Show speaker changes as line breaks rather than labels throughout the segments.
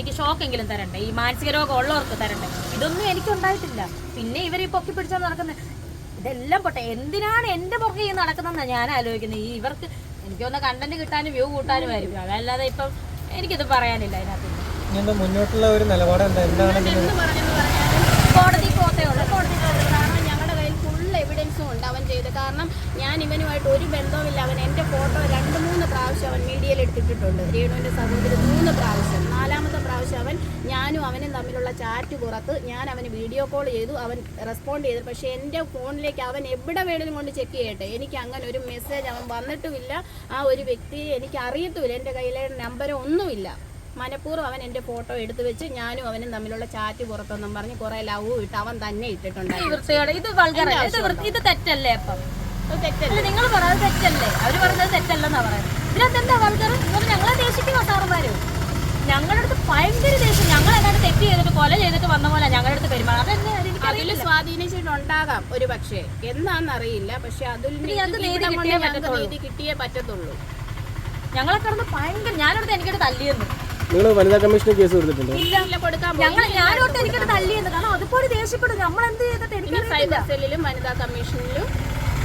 എനിക്ക് ഷോക്കെങ്കിലും തരണ്ടേ? ഈ മാനസിക രോഗം ഉള്ളവർക്ക് തരണ്ടേ? ഇതൊന്നും എനിക്ക് ഉണ്ടായിട്ടില്ല. പിന്നെ ഇവർ ഈ പൊക്കി പിടിച്ചാൽ നടക്കുന്നത് ഇതെല്ലാം പൊട്ടെ. എന്തിനാണ് എന്റെ പുറകെ ഈ നടക്കുന്നതെന്നാണ് ഞാൻ ആലോചിക്കുന്നത്? ഈ ഇവർക്ക് എനിക്കൊന്ന് കണ്ടന്റ് കിട്ടാനും വ്യൂ കൂട്ടാനും ആയിരിക്കും. അതല്ലാതെ ഇപ്പം എനിക്കിത് പറയാനില്ല അതിനകത്ത്.
മുന്നോട്ടുള്ള ഒരു നിലപാട് എന്താ എന്താണ്
കോടതി പോത്തേ ഉള്ളൂ.
കോടതി പോയത് കാരണം ഞങ്ങളുടെ കയ്യിൽ ഫുൾ എവിഡൻസും ചെയ്ത്. കാരണം ഞാൻ ഇവനുമായിട്ട് ഒരു ബന്ധവുമില്ല. അവൻ എന്റെ ഫോട്ടോ രണ്ട് മൂന്ന് പ്രാവശ്യം അവൻ മീഡിയയിൽ എടുത്തിട്ടിട്ടുണ്ട്. രേണുവിന്റെ സഹോദരി മൂന്ന് പ്രാവശ്യം. നാലാമത്തെ പ്രാവശ്യം അവൻ ഞാനും അവനും തമ്മിലുള്ള ചാറ്റ് പുറത്ത് ഞാൻ അവന് വീഡിയോ കോൾ ചെയ്തു. അവൻ റെസ്പോണ്ട് ചെയ്തു. പക്ഷേ എന്റെ ഫോണിലേക്ക് അവൻ എവിടെ വേണേലും കൊണ്ട് ചെക്ക് ചെയ്യട്ടെ. എനിക്ക് അങ്ങനെ ഒരു മെസ്സേജ് അവൻ വന്നിട്ടുമില്ല. ആ ഒരു വ്യക്തിയെ എനിക്ക് അറിയത്തുമില്ല. എന്റെ കയ്യിലെ നമ്പരോ ഒന്നുമില്ല മനഃപൂർവം അവൻ എന്റെ ഫോട്ടോ എടുത്തു വെച്ച് ഞാനും അവനും തമ്മിലുള്ള ചാറ്റ് പുറത്തൊന്നും പറഞ്ഞ് കുറെ ലവ് ഇട്ട് അവൻ തന്നെ
ഇട്ടിട്ടുണ്ട് ഇത് ഇത് തെറ്റല്ലേ അപ്പം?
തെറ്റല്ലേ?
നിങ്ങൾ പറഞ്ഞത് തെറ്റല്ലേ? പറഞ്ഞത് തെറ്റല്ലെന്നാ പറയുന്നത്. വൾഗർ ഞങ്ങളെ ദേഷിക്കുന്ന സാറുമാര് ഞങ്ങളുടെ അടുത്ത് ഭയങ്കര ദേഷ്യം. ഞങ്ങൾ എങ്ങാണ്ട് തെറ്റ് ചെയ്തിട്ട് കൊല ചെയ്തിട്ട് വന്ന പോലെ ഞങ്ങളുടെ അടുത്ത് പെരുമാറും.
അതിൽ സ്വാധീനിച്ചിട്ടുണ്ടാകാം ഒരു പക്ഷേ. എന്താണെന്നറിയില്ല പക്ഷെ അതിൽ
നീതി കിട്ടിയേ പറ്റത്തുള്ളൂ. ഞങ്ങളെ കിടന്ന് ഭയങ്കര ഞാനടുത്ത് എനിക്കടുത്ത് തല്ലിയെന്ന്
നിങ്ങൾ വനിതാ കമ്മീഷന് കേസ് കൊടുത്തിട്ടുണ്ട്.
ഞങ്ങൾ ഞാനോട്ട് കാരണം അതുപോലെ ദേഷ്യപ്പെടും നമ്മൾ എന്ത് ചെയ്തിട്ട്
സൈബർ സെല്ലിലും വനിതാ കമ്മീഷനിലും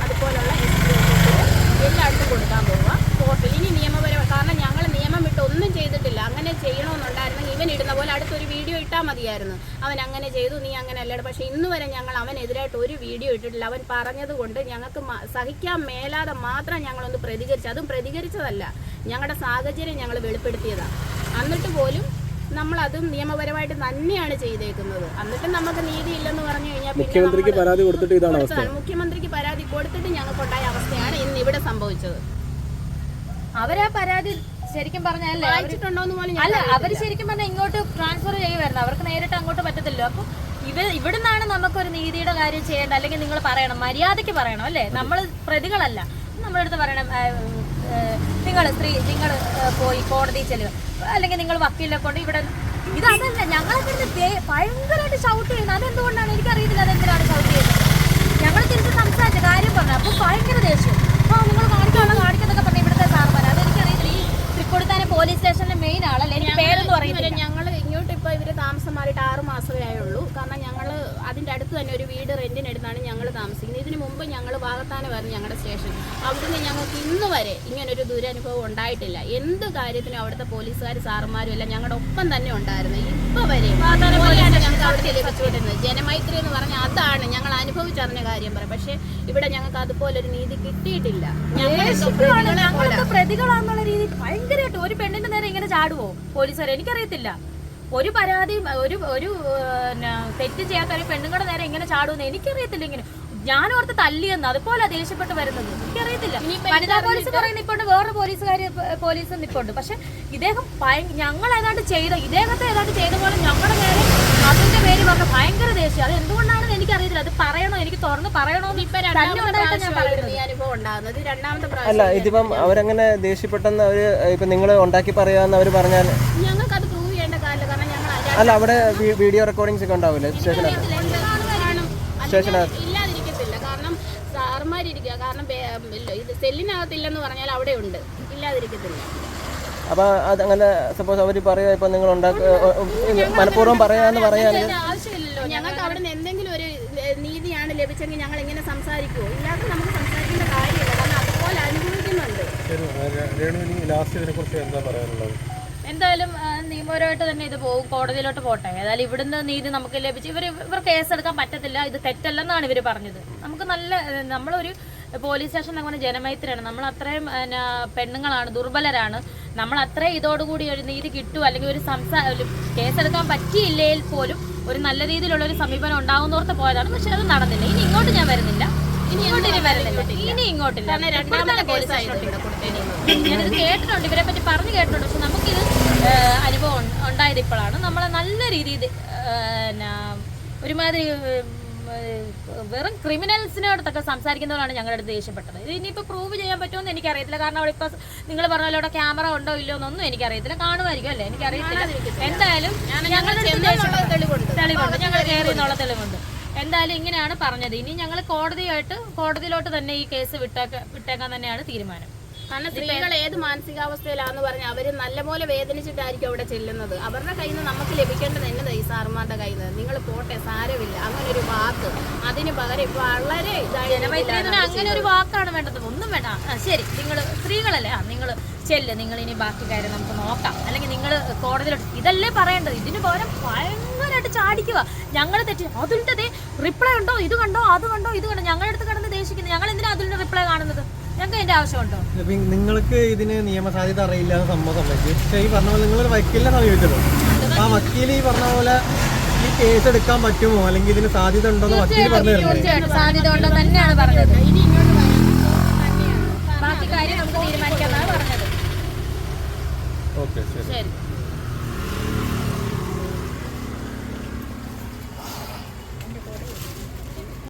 അതുപോലുള്ള ഇൻസ്റ്റിറ്റ്യൂഷനിലും എല്ലായിടത്തും കൊടുക്കാൻ പോവുക കോർട്ടിൽ ഇനി നിയമപരമായി കാരണം ഞങ്ങൾ നിയമം വിട്ട് ഒന്നും ചെയ്തിട്ടില്ല. അങ്ങനെ ചെയ്യണമെന്നുണ്ടായിരുന്നെങ്കിൽ ഇവൻ ഇടുന്ന പോലെ അടുത്തൊരു വീഡിയോ ഇട്ടാൽ മതിയായിരുന്നു. അവൻ അങ്ങനെ ചെയ്തു നീ അങ്ങനെ അല്ലട. പക്ഷെ ഇന്ന് വരെ ഞങ്ങൾ അവനെതിരായിട്ട് ഒരു വീഡിയോ ഇട്ടിട്ടില്ല. അവൻ പറഞ്ഞത് കൊണ്ട് ഞങ്ങൾക്ക് സഹിക്കാൻ മേലാതെ മാത്രം ഞങ്ങളൊന്ന് പ്രതികരിച്ചു. അതും പ്രതികരിച്ചതല്ല. ഞങ്ങളുടെ സാഹചര്യം ഞങ്ങൾ വെളിപ്പെടുത്തിയതാണ് എന്നിട്ട് പോലും നമ്മൾ അത് നിയമപരമായിട്ട് തന്നെയാണ് ചെയ്തേക്കുന്നത്. എന്നിട്ട് നമുക്ക് നീതി ഇല്ലെന്ന് പറഞ്ഞു കഴിഞ്ഞാൽ പിന്നെ
മുഖ്യമന്ത്രിക്ക് പരാതി കൊടുത്തിട്ട് ഇതാണ് അവസ്ഥ.
മുഖ്യമന്ത്രിക്ക് പരാതി കൊടുത്തിട്ട് ഞങ്ങൾക്കുണ്ടായ അവസ്ഥയാണ് ഇന്ന് ഇവിടെ സംഭവിച്ചത്.
അവരാ പരാതി ശരിക്കും
എന്ന്
അല്ല അവർ ശരിക്കും പറഞ്ഞാൽ ഇങ്ങോട്ട് ട്രാൻസ്ഫർ ചെയ്യുമായിരുന്നു അവർക്ക് നേരിട്ട് അങ്ങോട്ട് പറ്റത്തില്ലോ അപ്പൊ ഇവ ഇവിടുന്നാണ് നമുക്കൊരു നീതിയുടെ കാര്യം ചെയ്യേണ്ട അല്ലെങ്കിൽ നിങ്ങൾ പറയണം മര്യാദയ്ക്ക് പറയണം അല്ലേ? നമ്മൾ പ്രതികളല്ല. നമ്മളെടുത്ത് പറയണം നിങ്ങൾ സ്ത്രീ നിങ്ങൾ പോയി കോടതി ചെല്ലുക. അല്ലെങ്കിൽ നിങ്ങൾ വക്കീലിനെ കൊണ്ട് ഇവിടെ ഇതല്ല ഞങ്ങളൊക്കെ ഇരുന്ന് ദേ- ഭയങ്കരമായിട്ട് ഷൗട്ട് ചെയ്യുന്നത്. അതെന്തുകൊണ്ടാണ്? എനിക്കറിയില്ല അതെന്തിനാണ് ഷൗട്ട് ചെയ്യുന്നത്. ഞങ്ങൾ തിരിച്ച് സംസാരിച്ച കാര്യം പറഞ്ഞു അപ്പൊ ഭയങ്കര ദേഷ്യം ആ നിങ്ങൾ കാണിക്കാനുള്ള കാണിക്കുന്നൊക്കെ പറഞ്ഞു ഇവിടുത്തെ സാർമാർ അതെനിക്കറിയത്തില്ല ഈ തൃക്കൊടുത്താനെ പോലീസ് സ്റ്റേഷനിലെ മെയിൻ ആളല്ലേ എനിക്ക് പേരൊന്നും അറിയത്തില്ല
ഞങ്ങൾ ഇങ്ങോട്ട് ഇപ്പൊ ഇവർ താമസം മാറിയിട്ട് ആറ് മാസമേ ആയുള്ളൂ കാരണം ഞങ്ങൾ അതിന്റെ അടുത്ത് തന്നെ ഒരു വീട് റെന്റിനെടുത്താണ് ഞങ്ങൾ താമസിക്കുന്നത്. ഇതിനു മുമ്പ് ഞങ്ങൾ ഭാഗത്താനമായിരുന്നു ഞങ്ങളുടെ സ്റ്റേഷൻ. അവിടുന്ന് ഞങ്ങൾക്ക് ഇന്ന് വരെ ഇങ്ങനൊരു ദുരനുഭവം ഉണ്ടായിട്ടില്ല. എന്ത് കാര്യത്തിനും അവിടുത്തെ പോലീസുകാർ സാറുമാരും എല്ലാം ഞങ്ങളുടെ ഒപ്പം തന്നെ ഉണ്ടായിരുന്നു. ഇപ്പൊ വരെ ഞങ്ങൾക്ക് ലഭിച്ചുകൊണ്ടിരുന്നത് ജനമൈത്രി എന്ന് പറഞ്ഞാൽ അതാണ് ഞങ്ങൾ അനുഭവിച്ചറിഞ്ഞ കാര്യം പറയാം പക്ഷേ ഇവിടെ ഞങ്ങൾക്ക് അതുപോലെ ഒരു നീതി കിട്ടിയിട്ടില്ല. ഞങ്ങൾ
പ്രതികളാന്നുള്ള രീതിയിൽ ഭയങ്കരമായിട്ട് ഒരു പെണ്ണിന്റെ നേരെ ഇങ്ങനെ ചാടുവോ? പോലീസുകാർ എനിക്കറിയത്തില്ല. ഒരു പരാതിയും ഒരു ഒരു തെറ്റ് ചെയ്യാത്ത ഒരു പെണ്ണുങ്ങളുടെ നേരെ ഇങ്ങനെ ചാടുമെന്ന് എനിക്കറിയത്തില്ല ഇങ്ങനെ. ഞാൻ ഓർത്ത് തല്ലിയെന്ന് അതുപോലെ ദേഷ്യപ്പെട്ട് വരുന്നത്. എനിക്കറിയത്തില്ല. വനിതാ പോലീസ് പറയുന്ന ഇപ്പോണ്ട് വേറെ പോലീസുകാര് പോലീസ് നിപ്പുണ്ട്. പക്ഷെ ഇദ്ദേഹം ഞങ്ങൾ ഏതാണ്ട് ചെയ്ത ഇദ്ദേഹത്തെ ഏതാണ്ട് ചെയ്ത പോലെ ഞങ്ങളുടെ നേരെ അതിന്റെ പേര് പറഞ്ഞ ഭയങ്കര ദേഷ്യം. അത് എന്തുകൊണ്ടാണെന്ന് എനിക്കറിയത്തില്ല. അത് പറയണോ? എനിക്ക് തുറന്ന് പറയണോ
ഇപ്പൊ
അല്ല ഇതിപ്പം അവരങ്ങനെ ദേഷ്യപ്പെട്ടെന്ന് അവർ ഇപ്പൊ നിങ്ങൾ ഉണ്ടാക്കി പറയാന്ന് അവർ പറഞ്ഞാൽ
ഞങ്ങൾക്ക് അത് പ്രൂവ് ചെയ്യേണ്ട കാര്യമില്ല കാരണം ഞങ്ങൾ ആ
അല്ല അവിടെ വീഡിയോ റെക്കോർഡിങ്സ് ഒക്കെ ഉണ്ടാവില്ലേ? സ്റ്റേഷനകത്ത്. സ്റ്റേഷനകത്ത്.
ഇല്ലാതിരിക്കത്തില്ല. കാരണം സാറുമാരിരിക്കുക കാരണം ഇത് സെല്ലിനകത്തില്ലെന്ന് പറഞ്ഞാൽ അവിടെ ഉണ്ട് ഇല്ലാതിരിക്കത്തില്ല.
അപ്പൊ അത് അങ്ങനെ സപ്പോസ് അവർ പറയുക ഇപ്പൊ നിങ്ങൾ ഉണ്ടാക്ക മനഃപൂർവം പറയാന്ന്
ആവശ്യമില്ലല്ലോ.
ഞങ്ങൾക്ക് അവിടെ നിന്ന് എന്തെങ്കിലും ഒരു നീതിയാണ് ലഭിച്ചെങ്കിൽ ഞങ്ങൾ എങ്ങനെ സംസാരിക്കുമോ ഇല്ലാതെ നമുക്ക് സംസാരിക്കേണ്ട കാര്യമില്ല. കാരണം അതുപോലെ അനുഭവിക്കുന്നുണ്ട്.
ലാസ്റ്റ് ഇതിനെക്കുറിച്ച് എന്താ പറയാനുള്ളത്?
എന്തായാലും നിയമപരമായിട്ട് തന്നെ ഇത് പോകും കോടതിയിലോട്ട് പോട്ടെ. ഏതായാലും ഇവിടുന്ന് നീതി നമുക്ക് ലഭിച്ചു ഇവർ ഇവർ കേസെടുക്കാൻ പറ്റത്തില്ല. ഇത് തെറ്റല്ലെന്നാണ് ഇവർ പറഞ്ഞത്. നമുക്ക് നല്ല നമ്മളൊരു പോലീസ് സ്റ്റേഷൻ അങ്ങനെ ജനമൈത്രിയാണ്. നമ്മൾ അത്രയും പെണ്ണുങ്ങളാണ് ദുർബലരാണ്. നമ്മൾ അത്രയും ഇതോടുകൂടി ഒരു നീതി കിട്ടും. അല്ലെങ്കിൽ ഒരു സംസാ കേസെടുക്കാൻ പറ്റിയില്ലെങ്കിൽ പോലും ഒരു നല്ല രീതിയിലുള്ള ഒരു സമീപനം ഉണ്ടാകുന്നോർത്ത് പോയതാണ്. പക്ഷെ അത് നടന്നില്ല. ഇനി ഇങ്ങോട്ട് ഞാൻ വരുന്നില്ല. ഇനി ഇങ്ങോട്ട് ഇനി ഇങ്ങോട്ടില്ല.
രണ്ടാമത്തെ
പോലീസ്
കൊടുത്തേക്കുന്നത്
ഞാനിത് കേട്ടിട്ടുണ്ട്. ഇവരെ പറ്റി പറഞ്ഞു കേട്ടിട്ടുണ്ട്. പക്ഷെ നമുക്കിത് അനുഭവം ഉണ്ട- ഉണ്ടായത് ഇപ്പോഴാണ്. നമ്മളെ നല്ല രീതിയിൽ ഒരുമാതിരി വെറും ക്രിമിനൽസിനോടത്തൊക്കെ സംസാരിക്കുന്നവരാണ് ഞങ്ങളുടെ അടുത്ത് ദേഷ്യപ്പെട്ടത്. ഇത് ഇനിയിപ്പോൾ പ്രൂവ് ചെയ്യാൻ പറ്റുമെന്ന് എനിക്കറിയത്തില്ല. കാരണം അവിടെ ഇപ്പോൾ നിങ്ങൾ പറഞ്ഞ പോലെ അവിടെ ക്യാമറ ഉണ്ടോ ഇല്ലയോ എന്നൊന്നും എനിക്കറിയത്തില്ല. കാണുമായിരിക്കും അല്ലേ? എനിക്കറിയത്തില്ല. എന്തായാലും ഞങ്ങളുടെ ദേഷ്യപ്പെട്ടു.
തെളിവുണ്ട്.
തെളിവുണ്ട്. ഞങ്ങൾ കയറി എന്നുള്ള തെളിവുണ്ട്. എന്തായാലും ഇങ്ങനെയാണ് പറഞ്ഞത്. ഇനി ഞങ്ങൾ കോടതിയായിട്ട് കോടതിയിലോട്ട് തന്നെ ഈ കേസ് വിട്ടേക്ക വിട്ടേക്കാൻ തന്നെയാണ് തീരുമാനം.
കാരണം സ്ത്രീകൾ ഏത് മാനസികാവസ്ഥയിലാന്ന് പറഞ്ഞാൽ അവർ നല്ലപോലെ വേദനിച്ചിട്ടായിരിക്കും അവിടെ ചെല്ലുന്നത്. അവരുടെ കയ്യിൽ നിന്ന് നമുക്ക് ലഭിക്കേണ്ടത് എന്നതാ ഈ സാറുമാരുടെ കയ്യിൽ നിന്ന് നിങ്ങൾ പോട്ടെ സാരമില്ല. അങ്ങനെ ഒരു വാക്ക്. അതിന് പകരം ഇപ്പൊ വളരെ
ജനമൈത്രിന് അങ്ങനെ ഒരു വാക്കാണ് വേണ്ടത്. ഒന്നും വേണ്ട. ശരി. നിങ്ങൾ സ്ത്രീകളല്ലേ? ആ നിങ്ങൾ ചെല്ല്. നിങ്ങൾ ഇനി ബാക്കി കാര്യം നമുക്ക് നോക്കാം. അല്ലെങ്കിൽ നിങ്ങൾ കോടതിയിലോട്ട് ഇതല്ലേ പറയേണ്ടത്? ഇതിന് പകരം ഭയങ്കരമായിട്ട് ചാടിക്കുക. ഞങ്ങൾ തെറ്റി. അതിന്റെ റിപ്ലൈ ഉണ്ടോ? ഇത് കണ്ടോ? അത് കണ്ടോ? ഇത് കണ്ടോ? ഞങ്ങളുടെ അടുത്ത് കിടന്ന് ദേഷിക്കുന്നത് ഞങ്ങൾ എന്തിനാ അതിന്റെ റിപ്ലൈ കാണുന്നത്?
നിങ്ങൾക്ക് ഇതിന് നിയമസാധ്യത അറിയില്ല സംഭവം ഈ പറഞ്ഞ പോലെ നിങ്ങളൊരു വക്കീലിനെ സമീപിച്ചല്ലോ ആ വക്കീൽ ഈ പറഞ്ഞ പോലെ ഈ കേസ് എടുക്കാൻ പറ്റുമോ? അല്ലെങ്കിൽ ഇതിന് സാധ്യത ഉണ്ടോന്ന് വക്കീൽ പറഞ്ഞു
ഉണ്ടോ തന്നെയാണ് നമുക്ക്
ഓക്കെ ശരി.